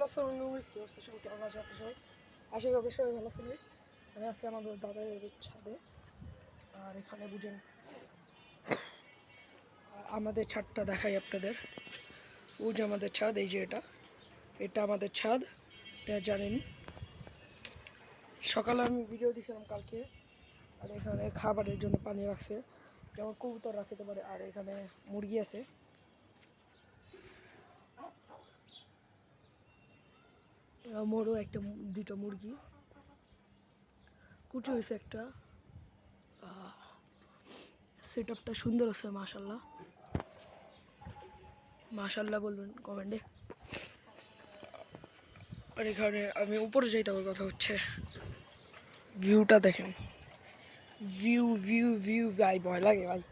Hello সোনুস কি অবস্থা সবাই কেমন আছে আপনি সবাই? আশা করি সবাই ভালো আছেন। আমি আছি আমাদের দাদার ছাদে। আর এখানে বুঝেন, আমাদের ছাদটা দেখাই আপনাদের। ও যে আমাদের ছাদ, এই যে এটা। এটা আমাদের ছাদ, এটা জানেন। সকালে আমি ভিডিও দিয়েছিলাম কালকে। আর এখানে খাবারের জন্য পানি রাখছে। যেমন কবুতর রাখতে পারে, আর এখানে মুরগি আছে। মোরও একটা দুটো মুরগি। কুচু হয়েছে একটা। সেট আপটা সুন্দর আছে, মাশাল্লাহ। মাশাল্লাহ বলবেন কমেন্টে আর এখানে আমি উপরে যাইতে হবে কথা হচ্ছে। ভিউটা দেখেন। ভিউ ভিউ ভিউ ভাই, ভয় লাগে, ভাই।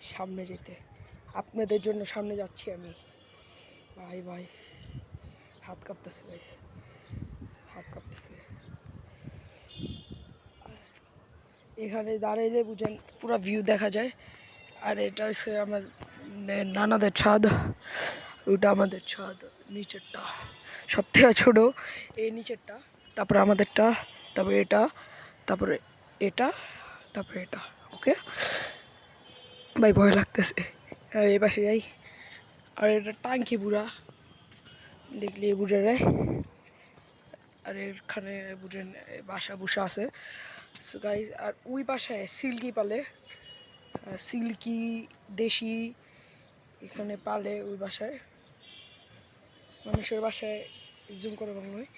সামনে যেতে। আপনাদের জন্য সামনে যাচ্ছি আমি। ভাই ভাই। হাত কাঁপতেছে ভাই হাত কাঁপতেছে। এখানে দাঁড়াইলে বুঝেন পুরো ভিউ দেখা যায়। আর এটা হচ্ছে আমার নানাদের ছাদ। ওটা আমাদের ছাদ, নিচেরটা। সব থেকে ছোটো, এই নিচেরটা, তারপরে আমাদেরটা, তারপরে এটা তারপরে এটা তারপরে এটা ওকে ভাই ভয় লাগতেছে। আর এই পাশে যাই। আর এটা টাঙ্কি বুড়া দেখলে বুঝে যায়। আর এখানে বুঝেন বাসা বুসা আছে। সো গাইজ আর ওই বাসায় সিল্কি পালে সিল্কি, দেশি এখানে পালে ওই বাসায়। মানুষের বাসায় জুম করে বাংলায়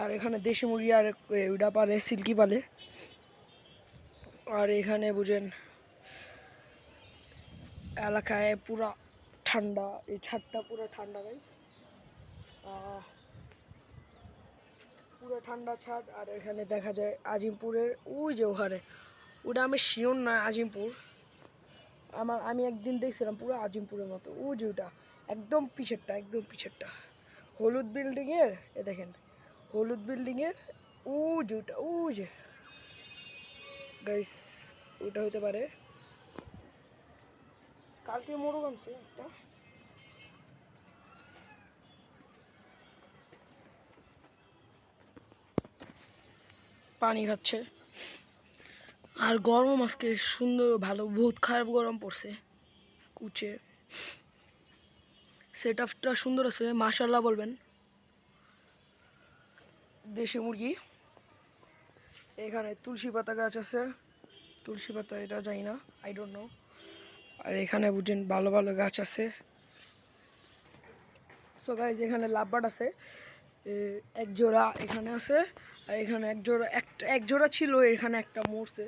আর এখানে দেশি মুরগি আর ওইটা পালে, সিল্কি পালে। আর এখানে বুঝেন, এলাকায় পুরা ঠান্ডা, এই ছাদটা পুরো ঠান্ডা গাই পুরো ঠান্ডা ছাদ, আর এখানে দেখা যায় আজিমপুরের, ওই যে ওখানে। ওটা আমি শিওর না আজিমপুর। আমার, আমি একদিন দেখছিলাম পুরো আজিমপুরের মতো। ও যে ওটা, একদম পিছেরটা একদম পিছেরটা। হলুদ বিল্ডিংয়ের, এ দেখেন, হলুদ বিল্ডিংয়ের ও যে ওটা ও যে। গাইস, ওটা হতে পারে। কালকে মোরগ আনছে একটা। পানি খাচ্ছে। আর গরম আজকে সুন্দর ভালো, বহুত খারাপ গরম পড়ছে কুচে। সেট আপটা সুন্দর আছে মাশাল্লাহ বলবেন। দেশি মুরগি। এখানে তুলসী পাতা গাছ আছে। তুলসী পাতা এটা জানি না আই ডোন্ট নো আর এখানে বুঝেন ভালো ভালো গাছ আছে। সো গাইজ এখানে লাভবার্ড আছে। এক জোড়া এখানে আছে। আর এখানে এক জোড়া একটা এক জোড়া ছিল, এখানে একটা মরছে।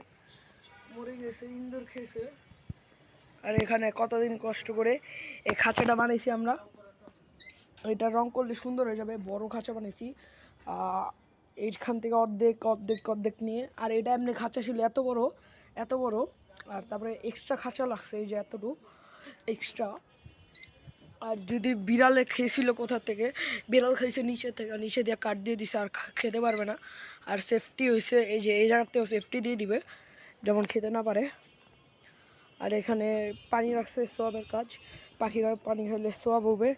মরে গেছে, ইন্দুর খেয়েছে। আর এখানে কতদিন কষ্ট করে এই খাঁচাটা বানাইছি আমরা। এটা রং করলে সুন্দর হয়ে যাবে, বড় খাঁচা বানিয়েছি এইখান থেকে অর্ধেক অর্ধেক অর্ধেক নিয়ে। আর এটা এমনি খাঁচা ছিল, এত বড় এত বড়। আর তারপরে এক্সট্রা খাঁচা লাগছে, এই যে এতটুকু এক্সট্রা আর যদি বিড়ালে খেয়েছিল কোথা থেকে, বিড়াল খাইছে নিচে থেকে, নিচে দিয়ে কাট দিয়ে দিছে আর খেতে পারবে না। আর সেফটি হয়েছে এই যে এই জায়গাতেও সেফটি দিয়ে দিবে, যেমন খেতে না পারে। আর এখানে পানি রাখছে সোয়াবের কাজ, পাখিরা পানি খেলে সোয়াব হবে।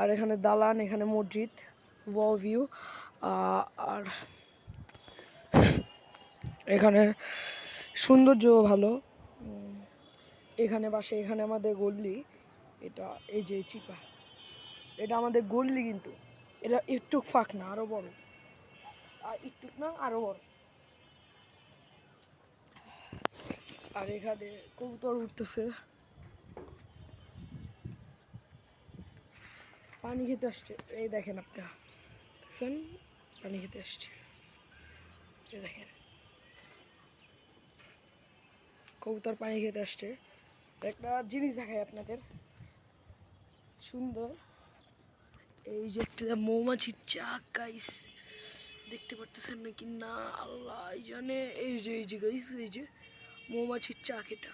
আর এখানে দালান, এখানে মসজিদ ওয়াও ভিউ আর এখানে সৌন্দর্য ভালো। এখানে বাসে এখানে আমাদের গল্লি এটা, এই যে চিপা, এটা আমাদের গল্লি কিন্তু। এটা একটু ফাঁক না, আরও বড়। আর একটু না, আরও বড়। আর এখানে কবুতর উঠতেছে। পানি খেতে আসছে। এই দেখেন আপনারা দেখছেন? পানি খেতে আসছে। এই দেখেন। কবুতর পানি খেতে আসছে। একটা জিনিস দেখায় আপনাদের। সুন্দর। এই যে একটা মৌমাছির চাক গাইস দেখতে পারতেছেন নাকি? না, আল্লাহ জানে। এই যে এই যে গাইস এই যে মৌমাছির চাক এটা।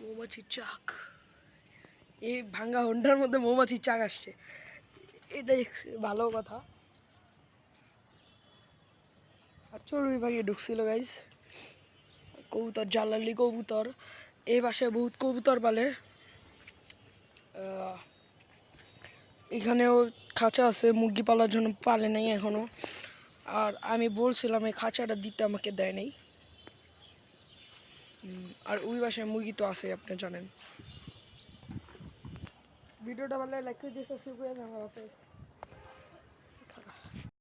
মৌমাছির চাক। এই ভাঙ্গা হন্ডার মধ্যে মৌমাছির চাক আসছে। এটাই ভালো কথা। আর চড়ুই পাখি ঢুকছিল গাইস কবুতর, জালালি কবুতর। এই বাসায় বহুত কবুতর পালে। এখানেও খাঁচা আছে, মুরগি পালার জন্য পালে নাই এখনও আর আমি বলছিলাম, এই খাঁচাটা দিতে আমাকে দেয় নাই। আর ওই বাসায় মুরগি তো আছে, আপনি জানেন। ভিডিওটা ভালো লাইক করে দিয়ে সাবস্ক্রাইব করে দেন